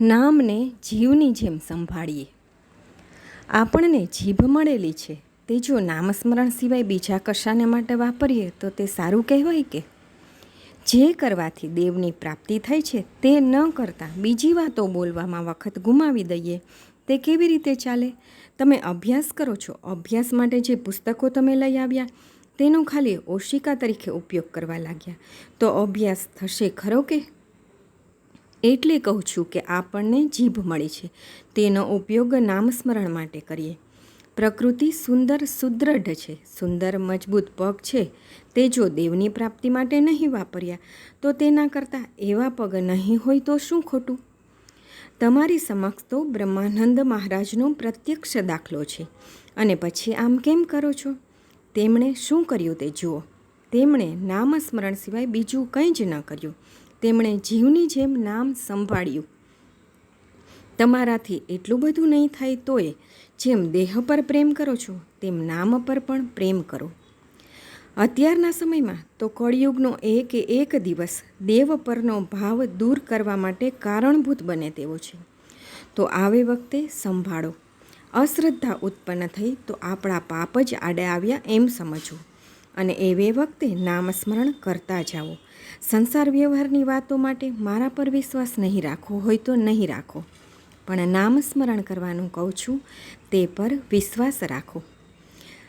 નામને જીવની જેમ સંભાળીએ. આપણને જીભ મળેલી છે. તે જો નામસ્મરણ સિવાય બીજા કશાને માટે વાપરીએ તો તે સારું કહેવાય કે? જે કરવાથી દેવની પ્રાપ્તિ થાય છે તે ન કરતાં બીજી વાતો બોલવામાં વખત ગુમાવી દઈએ. તે કેવી રીતે ચાલે? તમે અભ્યાસ કરો છો. અભ્યાસ માટે જે પુસ્તકો તમે લઈ આવ્યા, તેનો ખાલી ઓશિકા તરીકે ઉપયોગ કરવા લાગ્યા. તો અભ્યાસ થશે ખરો કે? એટલે કહું છું કે આપણને જીભ મળી છે. તેનો ઉપયોગ નામસ્મરણ માટે કરીએ. પ્રકૃતિ સુંદર સુદૃઢ છે. સુંદર મજબૂત પગ છે. તે જો દેવની પ્રાપ્તિ માટે નહીં વાપર્યા, તો તેના કરતાં એવા પગ નહીં હોય તો શું ખોટું? તમારી સમક્ષ તો બ્રહ્માનંદ મહારાજનો પ્રત્યક્ષ દાખલો છે. અને પછી આમ કેમ કરો છો? તેમણે શું કર્યું તે જુઓ. તેમણે નામસ્મરણ સિવાય બીજું કંઈ જ ન કર્યું. તેમણે જીવની જેમ નામ સંભાળ્યું. તમારાથી એટલું બધું નહીં થાય તોય જેમ દેહ પર પ્રેમ કરો છો, તેમ નામ પર પણ પ્રેમ કરો. અત્યારના સમયમાં તો કળિયુગનો એક એક દિવસ દેવ પરનો ભાવ દૂર કરવા માટે કારણભૂત બને તેવો છે. તો આવે વખતે સંભાળો. અશ્રદ્ધા ઉત્પન્ન થઈ તો આપણા પાપ જ આડે આવ્યા એમ સમજવું અને એવે વખતે નામસ્મરણ કરતા જાઓ. સંસાર વ્યવહારની વાતો માટે મારા પર વિશ્વાસ નહીં રાખવો હોય તો નહીં રાખો. પણ નામસ્મરણ કરવાનું કહું છું, તે પર વિશ્વાસ રાખો.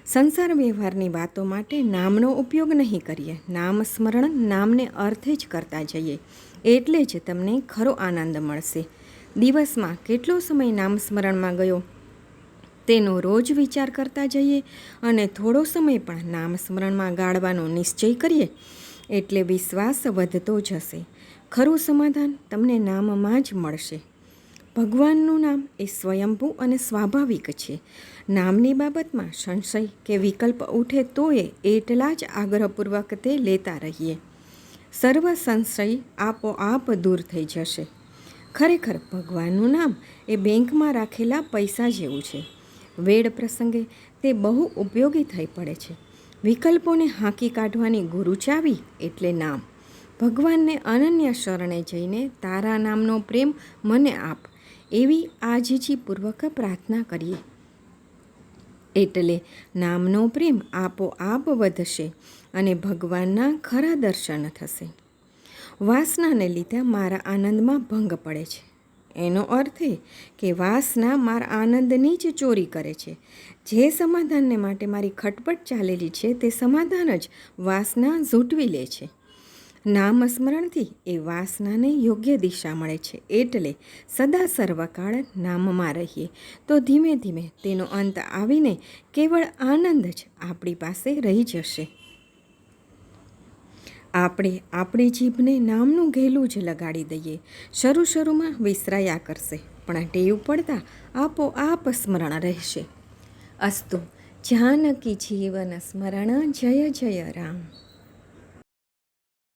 સંસાર વ્યવહારની વાતો માટે નામનો ઉપયોગ નહીં કરીએ. નામ સ્મરણ નામને અર્થે જ કરતા જઈએ. એટલે જ તમને ખરો આનંદ મળશે. દિવસમાં કેટલો સમય નામસ્મરણમાં ગયો? તેનો રોજ વિચાર કરતા જઈએ અને થોડો સમય પણ નામ સ્મરણમાં ગાળવાનો નિશ્ચય કરીએ, એટલે વિશ્વાસ વધતો જશે. ખરું સમાધાન તમને નામમાં જ મળશે. ભગવાનનું નામ એ સ્વયંભૂ અને સ્વાભાવિક છે. નામની બાબતમાં સંશય કે વિકલ્પ ઉઠે તોય એટલા જ આગ્રહપૂર્વક તે લેતા રહીએ. સર્વ સંશય આપોઆપ દૂર થઈ જશે. ખરેખર ભગવાનનું નામ એ બેંકમાં રાખેલા પૈસા જેવું છે. વેડ પ્રસંગે તે બહુ ઉપયોગી થઈ પડે છે. વિકલ્પોને હાંકી કાઢવાની ગુરુ ચાવી એટલે નામ. ભગવાનને અનન્ય શરણે જઈને તારા નામનો પ્રેમ મને આપ. એવી આજીજીપૂર્વક પ્રાર્થના કરીએ. એટલે નામનો પ્રેમ આપોઆપ વધશે અને ભગવાનના ખરા દર્શન થશે. વાસનાને લીધે મારા આનંદમાં ભંગ પડે છે. એનો અર્થ એ કે વાસના મારા આનંદની જ ચોરી કરે છે. જે સમાધાનને માટે મારી ખટપટ ચાલેલી છે તે સમાધાન જ વાસના ઝૂંટવી લે છે. નામ સ્મરણથી એ વાસનાને યોગ્ય દિશા મળે છે એટલે સદા સર્વકાળ નામમાં રહીએ. તો ધીમે ધીમે તેનો અંત આવીને કેવળ આનંદ જ આપણી પાસે રહી જશે. આપણે આપણી જીભને નામનું ઘેલું જ લગાડી દઈએ. શરૂ શરૂમાં વિસરાયા કરશે, પણ આ ટેવ પડતા આપોઆપ સ્મરણ રહેશે. અસ્તુ, જાનકી જીવન સ્મરણ, જય જય રામ.